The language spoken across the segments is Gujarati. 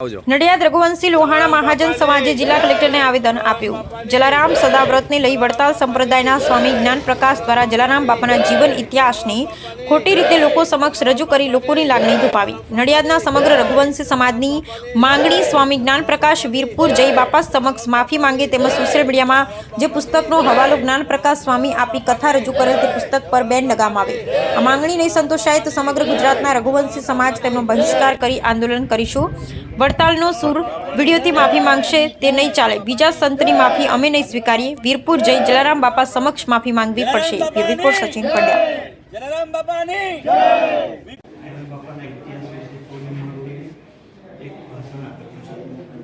નડિયાદ રઘુવંશી લોહાણા મહાજન સમાજે જિલ્લા કલેક્ટરને આવેદન આપ્યું. જલારામ સદાવ્રતને લઈ વડતાલ સંપ્રદાયના સ્વામી જ્ઞાન પ્રકાશ દ્વારા જલારામ બાપાના જીવન ઇતિહાસને ખોટી રીતે લોકો સમક્ષ રજૂ કરી લોકોની લાગણી દુપાવી નડિયાદના સમગ્ર રઘુવંશી સમાજની માંગણી સ્વામી જ્ઞાન પ્રકાશ વીરપુર જઈ બાપા સમક્ષ માફી માંગે તેમજ સોશિયલ મીડિયામાં જે પુસ્તકનો હવાલો જ્ઞાન પ્રકાશ સ્વામી આપી કથા રજૂ કરે તે પુસ્તક પર બેન લગાવવામાં આવે. આ માંગણી નહીં સંતોષાય તો સમગ્ર ગુજરાતના રઘુવંશી સમાજ તેમનો બહિષ્કાર કરી આંદોલન કરીશું. વડતાલનો સુર વિડીયોથી માફી માંગશે તે નહીં ચાલે. બીજા સંતની માફી અમે નહીં સ્વીકારીએ. વીરપુર જઈ જલારામ બાપા સમક્ષ માફી માંગવી પડશે. રિપોર્ટ સચિન પંડ્યા. જલારામ બાપાની! સર આ બાજુ જોજો માહિતી એક ભાષણ આપ્યું છે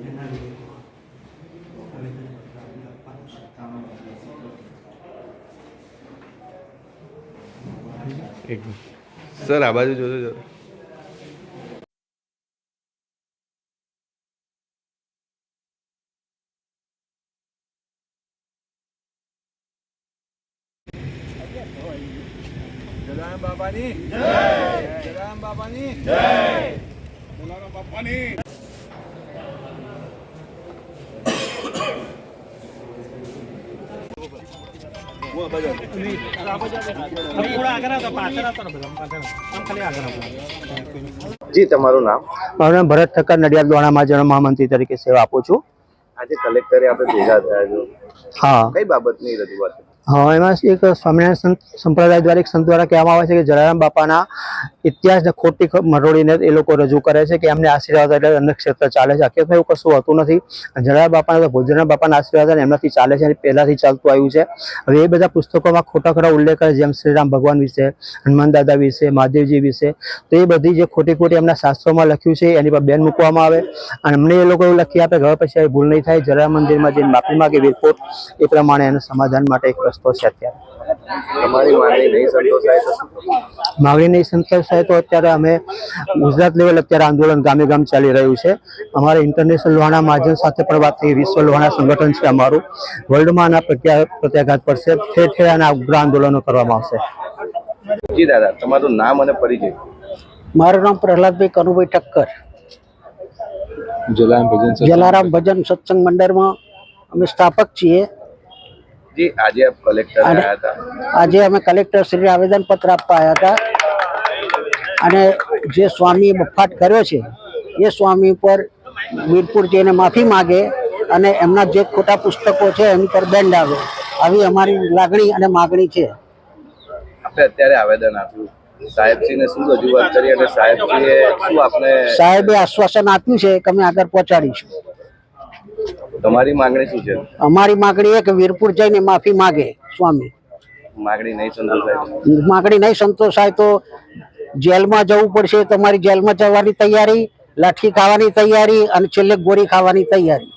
એના વિરુદ્ધ આવેદનપત્ર આપણે આપવાનું છે. એક સર આ બાજુ જોજો જરા. જલારામ બાપાની. જય. જલારામ બાપાની. જય. જલારામ બાપાની. જી તમારું નામ? મારું નામ ભરત ઠક્કર નડિયાદ દોણા મહાજન મહામંત્રી તરીકે સેવા આપું છું. આજે કલેક્ટરે આપણે ભેગા થયા છો. હા. કઈ બાબતની રજૂઆત? એમાં એક સ્વામિનારાયણ સંત, સંપ્રદાય દ્વારા એક સંત દ્વારા કહેવામાં આવે છે કે જલારામ બાપાના ઇતિહાસને ખોટી મરોડીને એ લોકો રજૂ કરે છે કે એમને આશીર્વાદ એટલે અન્ય ક્ષેત્ર ચાલે છે. હકીકતમાં એવું કશું હોતું નથી. જલારામ બાપાના તો ભોજનરામ બાપાના આશીર્વાદ એમનાથી ચાલે છે પહેલાથી ચાલતું આવ્યું છે. હવે એ બધા પુસ્તકોમાં ખોટા ખોટા ઉલ્લેખ કરે જેમ શ્રીરામ ભગવાન વિશે, હનુમાન દાદા વિશે, મહાદેવજી વિશે. તો એ બધી જે ખોટી ખોટી એમના શાસ્ત્રોમાં લખ્યું છે, એની પર બેન મૂકવામાં આવે. અને અમને એ લોકો એવું લખી આપે ઘર પછી ભૂલ નહીં થાય, જલારામ મંદિરમાં જઈને માફી માગે, વીરપોટ એ પ્રમાણે એનું સમાધાન માટે એક રસ્તો છે અત્યારે. માગણી નહીં સંતોષાય તો અત્યારે અમે ગુજરાત લેવલ અત્યારે આંદોલન ગામે ગામ ચાલી રહ્યું છે. અમારે ઇન્ટરનેશનલ લોહાણા મહાજન સાથે પણ વાત થઈ વિશ્વ લોહાણા સંગઠન છે અમારું. વર્લ્ડમાં આના પ્રત્યાઘાત પડશે ઠેર ઠેર આના ઉગ્ર આંદોલનો કરવામાં આવશે. જી દાદા તમારું નામ અને પરિચય. મારું નામ પ્રહલાદભાઈ કનુભાઈ ઠક્કર. જલારામ ભજન સત્સંગ મંડળમાં અમે સ્થાપક છીએ. જી આજે આપ કલેક્ટર આવ્યા હતા. આજે અમે કલેક્ટર શ્રી આવેદન પત્ર આપવા આવ્યા હતા. અને જે સ્વામીએ બફાટ કર્યો છે એ સ્વામી પર વીરપુર જઈને માફી માગે અને એમના જે ખોટા પુસ્તકો છે એની પર દંડ આવે. આવી અમારી લાગણી અને માગણી છે. આપણે અત્યારે આવેદન આપ્યું. સાહેબજીને શું રજૂઆત કરી અને સાહેબજીએ શું આપણે સાહેબે આશ્વાસન આપ્યું છે કે અમે આગળ પહોંચાડીશું. તમારી માંગણી શું છે? અમારી માંગણી એ કે વીરપુર જઈને માફી માગે સ્વામી. માંગણી નહીં સંતોષાય માંગણી નહીં સંતોષાય તો જેલમાં જવું પડશે તમારી જેલમાં જવાની તૈયારી લાઠી ખાવાની તૈયારી અને છેલ્લે ગોળી ખાવાની તૈયારી.